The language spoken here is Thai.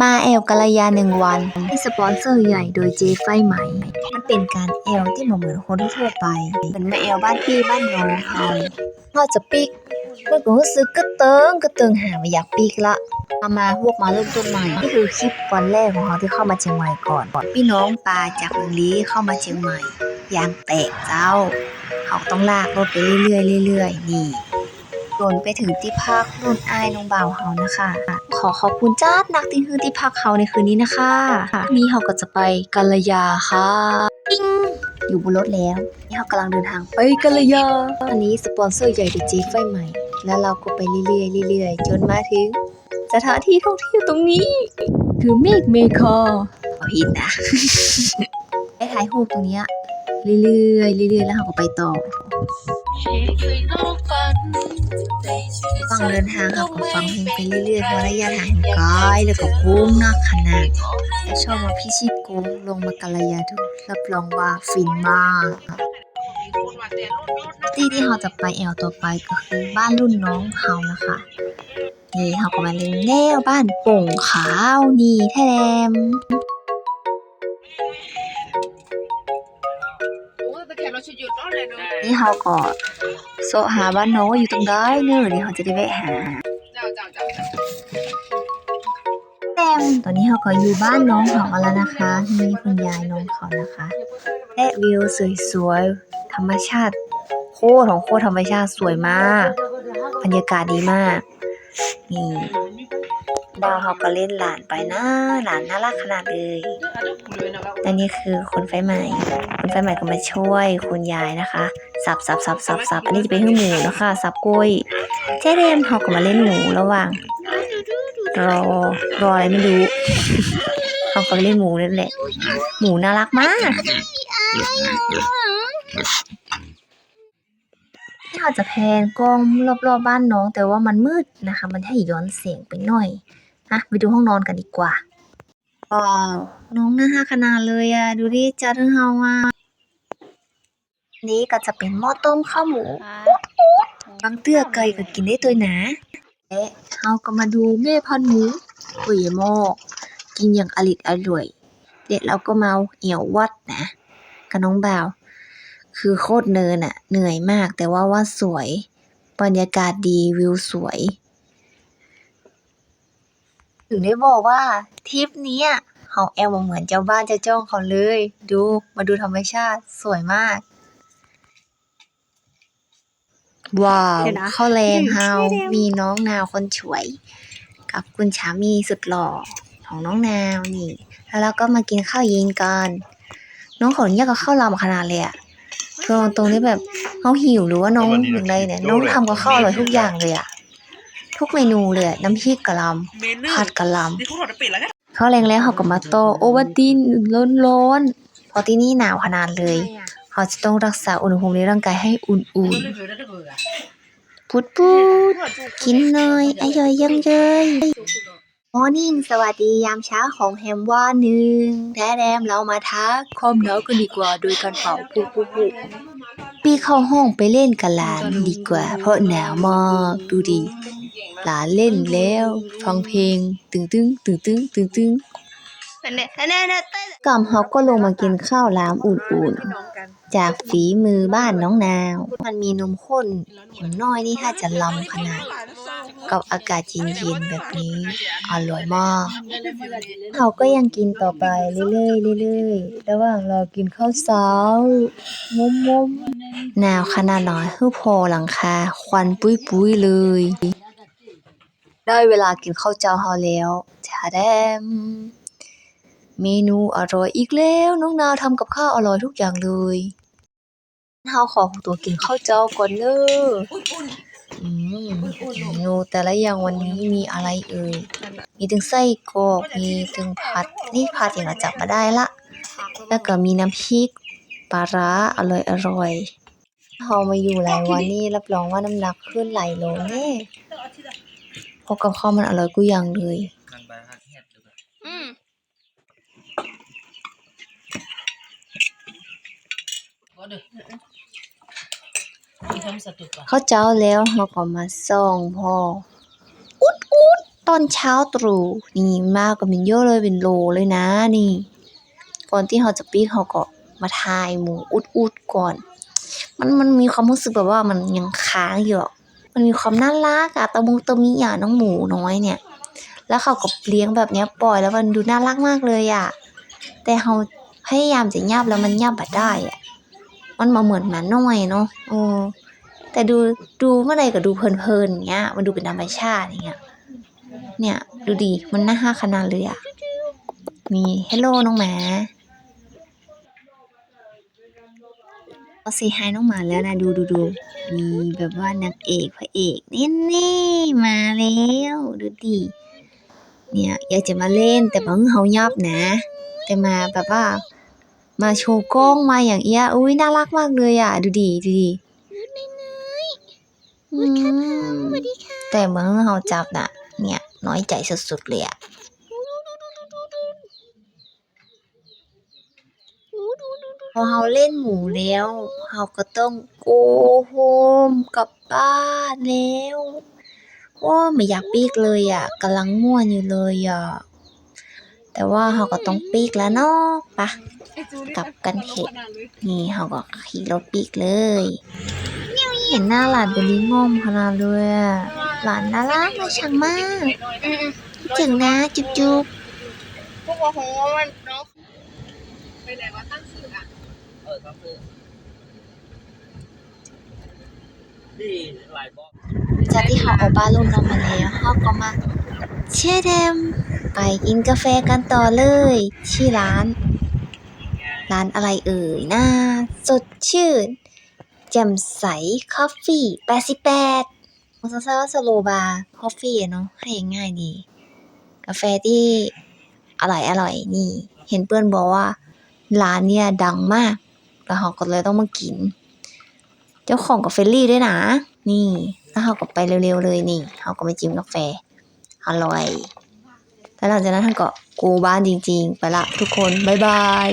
มาแอลกัลยาหนึ่งวันที่สปอนเซอร์ใหญ่โดยเจไฟไหม มันเป็นการแอลที่บ่เหมือนคนทั่วไปเหมือนมาแอลบ้านพี่บ้านน้องเฮาเฮาจะปิกมันก็รู้สึกกระเติงกระเติงหาไม่อยากปิกละมามาพวกมาเริ่มต้นใหม่นี่คือคลิปวันแรกของเราที่เข้ามาเชียงใหม่ก่อนพี่น้องปลาจากเมืองลี้เข้ามาเชียงใหม่ยางแตกเจ้า เขาต้องลากรถไปเรื่อยๆเรื่อยๆนี่โดนไปถึงที่พักรุ่นอายน้องบ่าวเฮานะคะ อขอบคุณจ้านักที่คือที่พักเฮาในคืนนี้นะคะนี่เฮาก็จะไปกัลยาค่ะปิ้งอยู่บนรถแล้ว นี่เฮากำลังเดินทางไปกัลยา อันนี้สปอนเซอร์ใหญ่ดีเจไฟใหม่ แล้วเราก็ไปเรื่อยๆเรื่อยๆจนมาถึง สถานที่ท่องเที่ยวตรงนี้ คือเมฆเมคาเอาผิดนะได้ถ่ายรูปตรงเนี้ยเรื่อยๆเรื่อยๆแล้วเราก็ไปต่อ ฟังเดินทางค่ะก็ฟังเพลงไปเรื่อยๆเพราะระยะทางมันไกลแล้วก็โค้งนักขนาดแต่ชอบมาพิชิตโค้งลงมากัลยาดูรับรองว่าฟินมากที่ที่เราจะไปแอลต่อไปก็คือบ้านรุ่นน้องเฮานะคะนี่เขาก็มาเล่นแล้วบ้านโป่งขาวนี่แทม นี่เขาก็โซหาบ้านน้องว่าอยู่ตรงใดเนอะเดี๋ยวเขาจะได้แวะหาแต้มตอนนี้เขาก็อยู่บ้านน้องเขาแล้วนะคะนี่คุณยายน้องเขานะคะและวิวสวยๆธรรมชาติโคตรของโคตรธรรมชาติสวยมาก บรรยากาศดีมากนี่ บ่าเขาก็เล่นหลานไปนะ หลานน่ารักขนาดเลยและนี่คือคนไฟใหม่ คนไฟใหม่ก็มาช่วยคุณยายนะคะ สับสับสับสับสับอันนี้จะเป็นเครื่องหมูนะคะสับกล้วยเจเรมเขาก็มาเล่นหมูระหว่าง รอรออะไรไม่รู้เขาก็เล่นหมูนั่นแหละ หมูน่ารักมากที่เราจะแพนกล้องรอบๆบ้านน้องแต่ว่ามันมืดนะคะ มันให้ย้อนเสียงไปหน่อย นะไปดูห้องนอนกันดีกว่าว้าวน้องน่าฮักขนาดเลยอะ ดูดิจัดให้เฮาอะนี่ก็จะเป็นหม้อต้มข้าวหมูบางเตื้อไก่ก็กินได้ตัวหนาและเฮาก็มาดูแม่พันธุ์หมูปุยหม้อกินอย่างอริดอร่อยเด็ดเราก็เมาเอี่ยววัดนะกับน้องบ่าว คือโคตรเนินอะเหนื่อยมากแต่ว่าวัดสวย บรรยากาศดีวิวสวย ถึงได้บอกว่าทริปเนี้ยเฮาแอลมาเหมือนเจ้าบ้านเจ้าจ้องเขาเลย ดูมาดูธรรมชาติสวยมาก ว้าวเดี๋ยวนะข้าวแรงเฮาเดี๋ยวมีน้องนาวคนสวย กับคุณสามีสุดหล่อของน้องนาวนี่ แล้วเราก็มากินข้าวเย็นกันน้องขออนุญาตกับข้าวลำขนาดเลยอะคือตรงนี้แบบเขาหิวหรือว่าน้องอย่างไรเนี่ยน้องทำกับข้าวอร่อยทุกอย่างเลยอะ ทุกเมนูเลยอะน้ำพริกกะหล่ำผัดกะหล่ำนี่เขาขอจะปิดแล้วกันข้าวแรงแล้วเขาก็มาโตโอวัลตินร้อนๆเพราะที่นี่หนาวขนาดเลยเขาจะต้องรักษาอุณหภูมิในร่างกายให้อุ่นๆพุดพุดกินหน่อยอร่อยยังเยยมอร์นิ่งสวัสดียามเช้าของแฮมว่าหนึ่งแท้แรมเรามาทักความหนาวกันดีกว่าโดยการเป่าปุบปุบปุบ ปีเข้าห้องไปเล่นกับหลานดีกว่า เพราะหนาวมากดูดิหลานเล่นแล้ว ฟังเพลง ตึงตึงตึงตึงตึงตึงกำเฮาก็ลงมากินข้าวหลามอุ่นๆ จากฝีมือบ้านน้องนาว มันมีนมข้นอย่างน้อยนี่ถ้าจะลำขนาด กับอากาศเย็นๆแบบนี้อร่อยมากเขาก็ยังกินต่อไปเรื่อยๆเรื่อยๆระหว่างรอกินข้าวเช้างมมๆหนาวขนาดน้อยคือพอหลังคาควันปุ้ยๆเลย ได้เวลากินข้าวเจ้าเฮาแล้วชาแดมเมนูอร่อยอีกแล้ว น้องนาวทำกับข้าวอร่อยทุกอย่างเลยเฮาขอตัวกินข้าวเจ้าก่อนเด้ออืม เมนูแต่ละอย่างวันนี้มีอะไรเอ่ย มีถึงไส้กรอก มีถึงผัด นี่ผัดอย่างละจับมาได้ละ แล้วก็มีน้ำพริกปลาร้าอร่อยอร่อยเฮามาอยู่หลายวันนี่รับรองว่าน้ำหนักขึ้นหลายโลแน่เพราะกับข้าวมันอร่อยกูอย่างเลย เขาเจ้าแล้วเราก็มาส่องพ่ออุดอุดตอนเช้าตรู่นี่มากก็เป็นเยอะเลยเป็นโลเลยนะนี่ ก่อนที่เราจะปิ้งเราก็มาทายหมูอุดๆก่อน มันมันมีความรู้สึกแบบว่ามันยังค้างอยู่อะมันมีความน่ารักอะตะมุงตะมิอะน้องหมูน้อยเนี่ย แล้วเขาก็เลี้ยงแบบเนี้ยปล่อยแล้วมันดูน่ารักมากเลยอะแต่เราพยายามจะยับแล้วมันยับบ่ได้อะ มันมาเหมือนหมาน้อยเนาะเออแต่ดูดูเมื่อใดก็ดูเพลินๆอย่างเงี้ย มันดูเป็นธรรมชาติอย่างเงี้ย เนี่ย ดูดีมันน่าฮักขนาดเลยอะมีเฮลโลน้องหมาก็ซีไฮน้องหมาแล้วนะดูดูดูมีแบบว่านางเอกพระเอกนี่นี่มาแล้วดูดิเนี่ยอยากจะมาเล่นแต่บางเฮายับนะ แต่มาแบบว่า มาโชว์กล้องมาอย่างเอี้ยอุ้ยน่ารักมากเลยอะ ดูดิดูดิอืมแต่เมื่อเฮาจับน่ะ เนี่ย น้อยใจสุดๆเลยอะพอเราเล่นหมูแล้วเราก็ต้องโกโฮมกลับบ้านแล้วโอ้ยไม่อยากปีกเลยอะกำลังม่วนอยู่เลยอะ แต่ว่าเราก็ต้องปีกแล้วเนาะไปะกลับกันเถอะนี่เราก็ขี่รถปีกเลย เห็นหน้าหลานเป็นลิงงมขนาดเลยอะหลานน่ารักน่าชังมากคิดถึงนะจุ๊บจุ๊บพวกว่าโหมันน้องไปไหนวะตั้งสื่ออะเออครับคือดีหลายบอกจากที่เขาเอาบ้านลงนอนมาแล้วเขาก็มาเชื่อเดม ไปกินกาแฟกันต่อเลย ที่ร้าน ร้านอะไรเอ่ยนะสดชื่น แจ่มใสคอฟฟี่88มอสซาสโลบาร์คอฟฟี่เนาะให้ง่ายดี กาแฟที่อร่อยอร่อยนี่ เห็นเพื่อนบอกว่า ร้านเนี่ยดังมากแล้วเราก็เลยต้องมากิน เจ้าของก็เฟรี่ด้วยนะ นี่ แล้วเราก็ไปเร็วๆเลยนี่เราก็ไปจิ้มกาแฟ อร่อย แล้วหลังจากนั้นท่านก็กูบ้านจริง ๆ ไปละทุกคน บ๊ายบาย